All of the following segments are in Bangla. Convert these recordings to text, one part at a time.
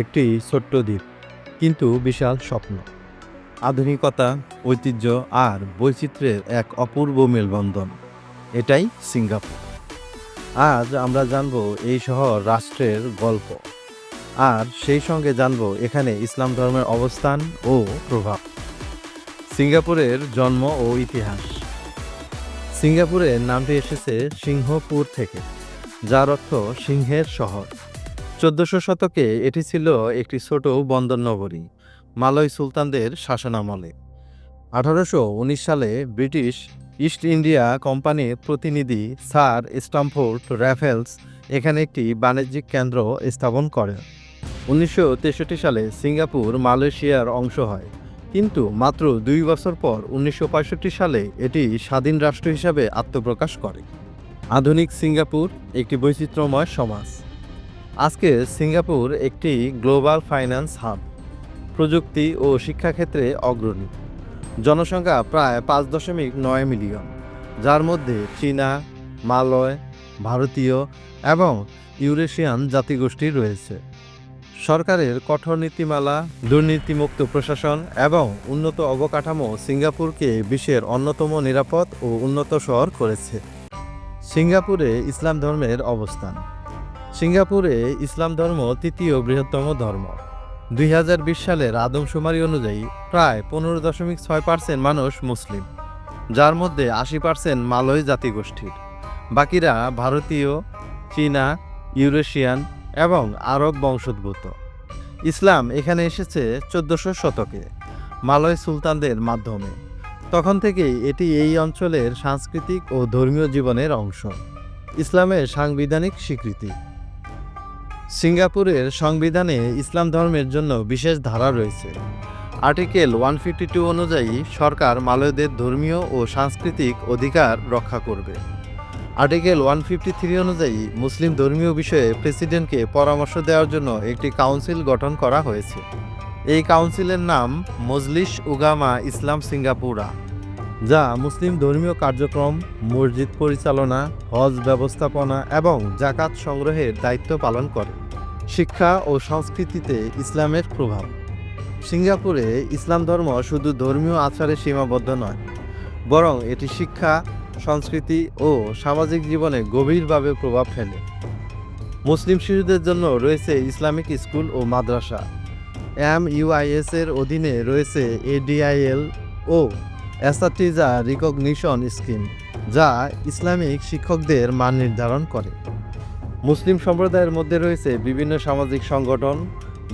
একটি ছোট্ট দ্বীপ, কিন্তু বিশাল স্বপ্ন। আধুনিকতা, ঐতিহ্য আর বৈচিত্র্যের এক অপূর্ব মেলবন্ধন, এটাই সিঙ্গাপুর। আজ আমরা জানব এই শহর রাষ্ট্রের গল্প, আর সেই সঙ্গে জানব এখানে ইসলাম ধর্মের অবস্থান ও প্রভাব। সিঙ্গাপুরের জন্ম ও ইতিহাস। সিঙ্গাপুরের নামটি এসেছে সিংহপুর থেকে। যার অর্থ সিংহের শহর। চোদ্দশো শতকে এটি ছিল একটি ছোট বন্দর নগরী, মালয় সুলতানদের শাসনামলে। আঠারোশো উনিশ সালে ব্রিটিশ ইস্ট ইন্ডিয়া কোম্পানির প্রতিনিধি স্যার স্টামফোর্ড র্যাফেলস এখানে একটি বাণিজ্যিক কেন্দ্র স্থাপন করেন। উনিশশো তেষট্টি সালে সিঙ্গাপুর, মালয়েশিয়ার অংশ হয়। কিন্তু মাত্র দুই বছর পর উনিশশো পঁয়ষট্টি সালে এটি স্বাধীন রাষ্ট্র হিসাবে আত্মপ্রকাশ করে। আধুনিক সিঙ্গাপুর একটি বৈচিত্র্যময় সমাজ। আজকে সিঙ্গাপুর একটি গ্লোবাল ফাইন্যান্স হাব। প্রযুক্তি ও শিক্ষাক্ষেত্রে অগ্রণী। জনসংখ্যা প্রায় পাঁচ দশমিক নয় মিলিয়ন, যার মধ্যে চীনা, মালয়, ভারতীয় এবং ইউরেশিয়ান জাতিগোষ্ঠী রয়েছে। সরকারের কঠোর নীতিমালা, দুর্নীতিমুক্ত প্রশাসন এবং উন্নত অবকাঠামো সিঙ্গাপুরকে বিশ্বের অন্যতম নিরাপদ ও উন্নত শহর করেছে। সিঙ্গাপুরে ইসলাম ধর্মের অবস্থান। সিঙ্গাপুরে ইসলাম ধর্ম তৃতীয় বৃহত্তম ধর্ম। দুই হাজার বিশ সালের আদমশুমারি অনুযায়ী প্রায় পনেরো দশমিক ছয় পার্সেন্ট মানুষ মুসলিম, যার মধ্যে আশি পার্সেন্ট মালয় জাতিগোষ্ঠীর। বাকিরা ভারতীয়, চীনা, ইউরেশিয়ান এবং আরব বংশোদ্ভূত। ইসলাম এখানে এসেছে চোদ্দশো শতকে মালয় সুলতানদের মাধ্যমে। তখন থেকেই এটি এই অঞ্চলের সাংস্কৃতিক ও ধর্মীয় জীবনের অংশ। ইসলামের সাংবিধানিক স্বীকৃতি। সিঙ্গাপুরের সংবিধানে ইসলাম ধর্মের জন্য বিশেষ ধারা রয়েছে। আর্টিকেল ওয়ান ফিফটি টু অনুযায়ী সরকার মালয়দের ধর্মীয় ও সাংস্কৃতিক অধিকার রক্ষা করবে। আর্টিকেল ওয়ান ফিফটি থ্রি অনুযায়ী মুসলিম ধর্মীয় বিষয়ে প্রেসিডেন্টকে পরামর্শ দেওয়ার জন্য একটি কাউন্সিল গঠন করা হয়েছে। এই কাউন্সিলের নাম মজলিস উগামা ইসলাম সিঙ্গাপুরা, যা মুসলিম ধর্মীয় কার্যক্রম, মসজিদ পরিচালনা, হজ ব্যবস্থাপনা এবং জাকাত সংগ্রহের দায়িত্ব পালন করে। শিক্ষা ও সংস্কৃতিতে ইসলামের প্রভাব। সিঙ্গাপুরে ইসলাম ধর্ম শুধু ধর্মীয় আচারে সীমাবদ্ধ নয়, বরং এটি শিক্ষা, সংস্কৃতি ও সামাজিক জীবনে গভীরভাবে প্রভাব ফেলে। মুসলিম শিশুদের জন্য রয়েছে ইসলামিক স্কুল ও মাদ্রাসা। এম ইউআইএস এর অধীনে রয়েছে এডিআইএল ও অ্যাসাটিজা রিকগনিশন স্কিম, যা ইসলামিক শিক্ষকদের মান নির্ধারণ করে। মুসলিম সম্প্রদায়ের মধ্যে রয়েছে বিভিন্ন সামাজিক সংগঠন,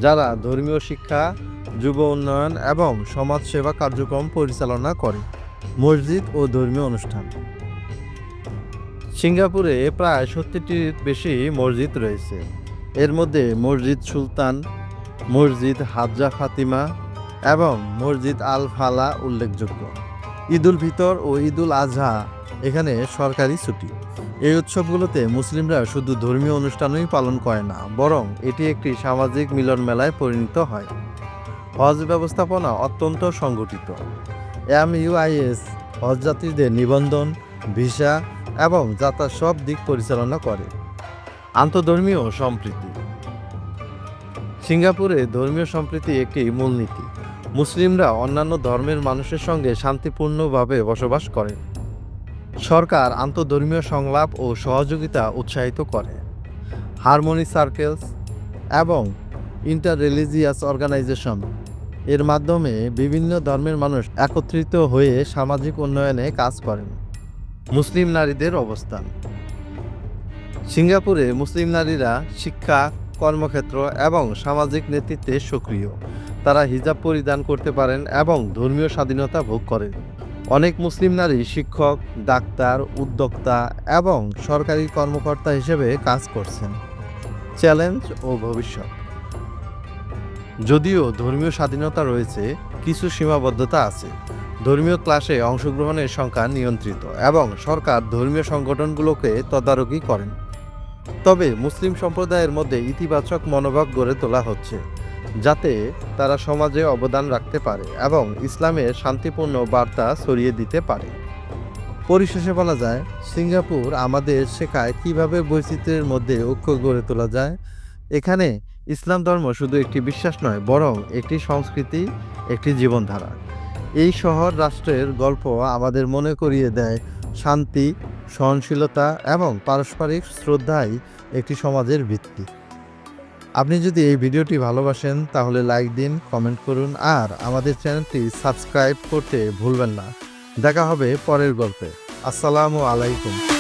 যারা ধর্মীয় শিক্ষা, যুব উন্নয়ন এবং সমাজ সেবা কার্যক্রম পরিচালনা করে, মসজিদ ও ধর্মীয় অনুষ্ঠান। সিঙ্গাপুরে প্রায় সত্তরটির বেশি মসজিদ রয়েছে। এর মধ্যে মসজিদ সুলতান মসজিদ হাজা ফাতিমা এবং মসজিদ আল ফালা উল্লেখযোগ্য। ঈদুল ফিতর ও ঈদুল আজহা এখানে সরকারি ছুটি। এই উৎসবগুলোতে মুসলিমরা শুধু ধর্মীয় অনুষ্ঠানই পালন করে না, বরং এটি একটি সামাজিক মিলন মেলায় পরিণত হয়। হজ ব্যবস্থাপনা অত্যন্ত সংগঠিত। এম ইউআইএস হজ যাত্রীদের নিবন্ধন, ভিসা এবং যাত্রার সব দিক পরিচালনা করে। আন্তধর্মীয় সম্প্রীতি। সিঙ্গাপুরে ধর্মীয় সম্প্রীতি একটি মূলনীতি। মুসলিমরা অন্যান্য ধর্মের মানুষের সঙ্গে শান্তিপূর্ণভাবে বসবাস করে। সরকার আন্তধর্মীয় সংলাপ ও সহযোগিতা উৎসাহিত করে। হারমোনি সার্কেলস এবং ইন্টার রিলিজিয়াস অর্গানাইজেশন এর মাধ্যমে বিভিন্ন ধর্মের মানুষ একত্রিত হয়ে সামাজিক উন্নয়নে কাজ করেন। মুসলিম নারীদের অবস্থান। সিঙ্গাপুরে মুসলিম নারীরা শিক্ষা কর্মক্ষেত্র এবং সামাজিক নেতৃত্বে সক্রিয়। তারা হিজাব পরিধান করতে পারেন এবং ধর্মীয় স্বাধীনতা ভোগ করেন। অনেক মুসলিম নারী শিক্ষক, ডাক্তার, উদ্যোক্তা এবং সরকারি কর্মকর্তা হিসেবে কাজ করছেন। চ্যালেঞ্জ ও ভবিষ্যৎ। যদিও ধর্মীয় স্বাধীনতা রয়েছে, কিছু সীমাবদ্ধতা আছে। ধর্মীয় ক্লাসে অংশগ্রহণের সংখ্যা নিয়ন্ত্রিত এবং সরকার ধর্মীয় সংগঠনগুলোকে তদারকি করেন। তবে মুসলিম সম্প্রদায়ের মধ্যে ইতিবাচক মনোভাব গড়ে তোলা হচ্ছে, যাতে তারা সমাজে অবদান রাখতে পারে এবং ইসলামের শান্তিপূর্ণ বার্তা ছড়িয়ে দিতে পারে। পরিশেষে বলা যায়, সিঙ্গাপুর আমাদের শেখায় কীভাবে বৈচিত্র্যের মধ্যে ঐক্য গড়ে তোলা যায়। এখানে ইসলাম ধর্ম শুধু একটি বিশ্বাস নয়, বরং একটি সংস্কৃতি, একটি জীবনধারা। এই শহর রাষ্ট্রের গল্প আমাদের মনে করিয়ে দেয় শান্তি সহনশীলতা এবং পারস্পরিক শ্রদ্ধাই একটি সমাজের ভিত্তি। আপনি যদি এই ভিডিওটি ভালোবাসেন, তাহলে লাইক দিন, কমেন্ট করুন, আর আমাদের চ্যানেলটি সাবস্ক্রাইব করতে ভুলবেন না। দেখা হবে পরের গল্পে। আসসালামু আলাইকুম।